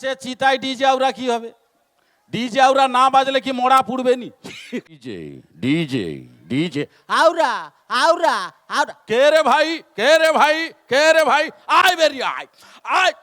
সে চিতায় DJ আউরা কি হবে? DJ আউরা না বাজলে কি মরা পুড়বে নি? DJ DJ DJ. আওরা আউরা আউরা। কে রে ভাই কে রে ভাই কে রে ভাই? আয় বেরিয়ে আয় আয়।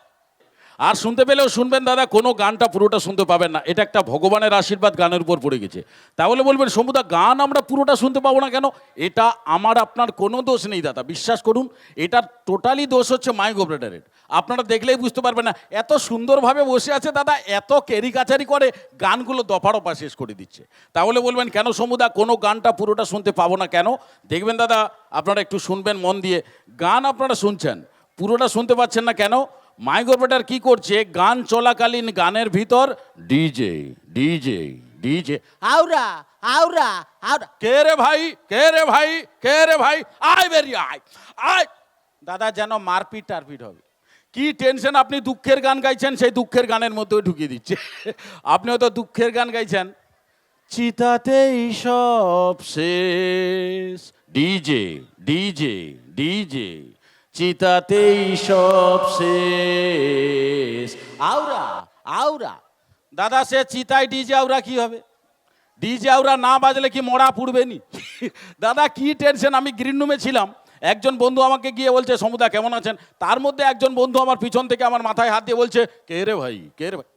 আর শুনতে পেলেও শুনবেন দাদা, কোনো গানটা পুরোটা শুনতে পাবেন না। এটা একটা ভগবানের আশীর্বাদ, গানের উপর পড়ে গেছে। তাহলে বলবেন সমুদা গান আমরা পুরোটা শুনতে পাবো না কেন? এটা আমার, আপনার কোনো দোষ নেই দাদা, বিশ্বাস করুন, এটার টোটালি দোষ হচ্ছে মাইক অপারেটারের। আপনারা দেখলেই বুঝতে পারবেন না, এত সুন্দরভাবে বসে আছে দাদা, এত কেরিকাচারি করে গানগুলো দফারফা শেষ করে দিচ্ছে। তাহলে বলবেন, কেন সমুদা কোনো গানটা পুরোটা শুনতে পাবো না কেন? দেখবেন দাদা, আপনারা একটু শুনবেন মন দিয়ে। গান আপনারা শুনছেন, পুরোটা শুনতে পাচ্ছেন না কেন? মাইক অপারেটার কি করছে? গান চলাকালীন গানের ভিতর ডিজে ডিজে ডিজে আউরা আউরা আউরা কে রে ভাই? কে রে ভাই? কে রে ভাই? আয় বেরিয়ে আয়। আয়। দাদা যেন মারপিট টারপিট হবে। কি টেনশন আপনি দুঃখের গান গাইছেন সেই দুঃখের গানের মধ্যেও ঢুকিয়ে দিচ্ছে। আপনি হয়তো দুঃখের গান গাইছেন। চিতাতেই সব শেষ। ডিজে ডিজে ডিজে চিতাতেই সব শেষ। আউরা আউরা দাদা, সে চিতায় ডিজে আউরা কি হবে? ডিজে আউরা না বাজলে কি মরা পুড়বে নি? দাদা, কি টেনশন? আমি গ্রিন রুমে ছিলাম। একজন বন্ধু আমাকে গিয়ে বলছে, সমুদা, কেমন আছেন? তার মধ্যে একজন বন্ধু আমার পিছন থেকে আমার মাথায় হাত দিয়ে বলছে, কে রে ভাই? কে রে ভাই?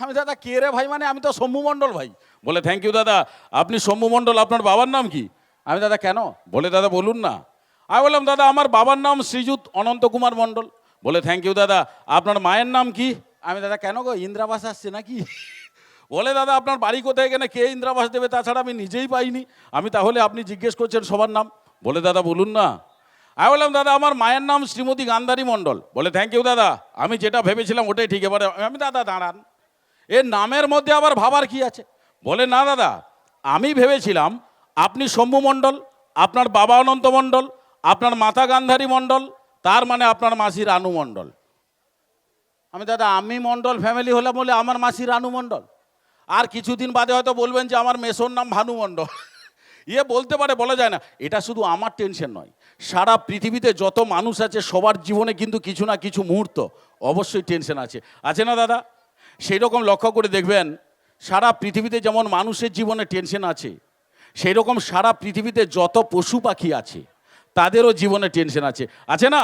আমি, দাদা, কে রে ভাই মানে? আমি তো শম্ভু মণ্ডল ভাই। বলে, থ্যাংক ইউ দাদা। আপনি শম্ভু মণ্ডল, আপনার বাবার নাম কি? আমি, দাদা, কেন? বলে, দাদা, বলুন না। আমি বললাম, দাদা, আমার বাবার নাম শ্রীযুত অনন্ত কুমার মণ্ডল। বলে থ্যাংক ইউ দাদা। আপনার মায়ের নাম কি? আমি, দাদা, কেন গো? ইন্দ্রাবাস আসছে নাকি? বলে, দাদা, আপনার বাড়ি কোথায় এখানে? কে ইন্দ্রাবাস দেবে? তাছাড়া আমি নিজেই পাইনি। আমি তাহলে আপনি জিজ্ঞেস করছেন সবার নাম? বলে, দাদা, বলুন না। আমি বললাম, দাদা, আমার মায়ের নাম শ্রীমতী গান্ধারী মণ্ডল। বলে থ্যাংক ইউ দাদা। আমি যেটা ভেবেছিলাম ওটাই ঠিক। এবারে আমি, দাদা, দাঁড়ান। এর নামের মধ্যে আবার ভাবার কি আছে? বলে, না, দাদা, আমি ভেবেছিলাম আপনি শম্ভু মণ্ডল, আপনার বাবা অনন্ত মণ্ডল আপনার মাতা গান্ধারী মণ্ডল, তার মানে আপনার মাসি রানু মণ্ডল। আমি দাদা, আমি মণ্ডল ফ্যামিলি হলাম বলে আমার মাসি রানু মণ্ডল। আর কিছুদিন বাদে হয়তো বলবেন যে আমার মেসোর নাম ভানু মণ্ডল। ইয়ে বলতে পারে, বলা যায় না। এটা শুধু আমার টেনশন নয়। সারা পৃথিবীতে যত মানুষ আছে, সবার জীবনে কিন্তু কিছু না কিছু মুহূর্ত অবশ্যই টেনশন আছে। আছে না দাদা? সেই রকম লক্ষ্য করে দেখবেন, সারা পৃথিবীতে যেমন মানুষের জীবনে টেনশন আছে সেই রকম সারা পৃথিবীতে যত পশু পাখি আছে তাদেরও জীবনে টেনশন আছে। আছে না?